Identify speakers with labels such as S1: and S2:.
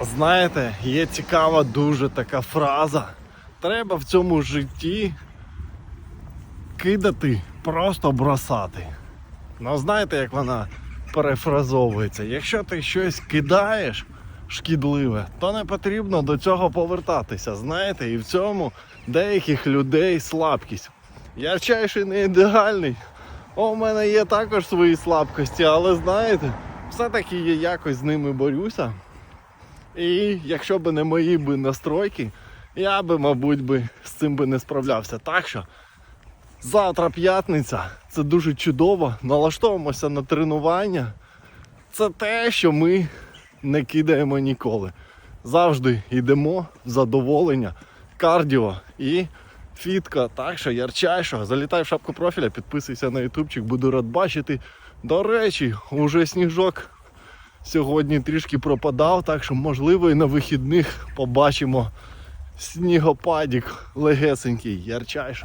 S1: Знаєте, є цікава дуже така фраза. Треба в цьому житті кидати, просто бросати. Ну знаєте, як вона перефразовується? Якщо ти щось кидаєш шкідливе, то не потрібно до цього повертатися. Знаєте, і в цьому деяких людей слабкість. Я Ярчайший не ідеальний. О, у мене є також свої слабкості, але знаєте, все-таки я якось з ними борюся. І якщо б не мої би настройки, я би, мабуть, би з цим би не справлявся. Так що завтра п'ятниця, це дуже чудово. Налаштовуємося на тренування. Це те, що ми не кидаємо ніколи. Завжди йдемо в задоволення, кардіо і фітка. Так що ярчайшого. Залітай в шапку профіля, підписуйся на ютубчик, буду рад бачити. До речі, уже сніжок сьогодні трішки пропадав, так що можливо і на вихідних побачимо снігопадік легесенький, ярчайший.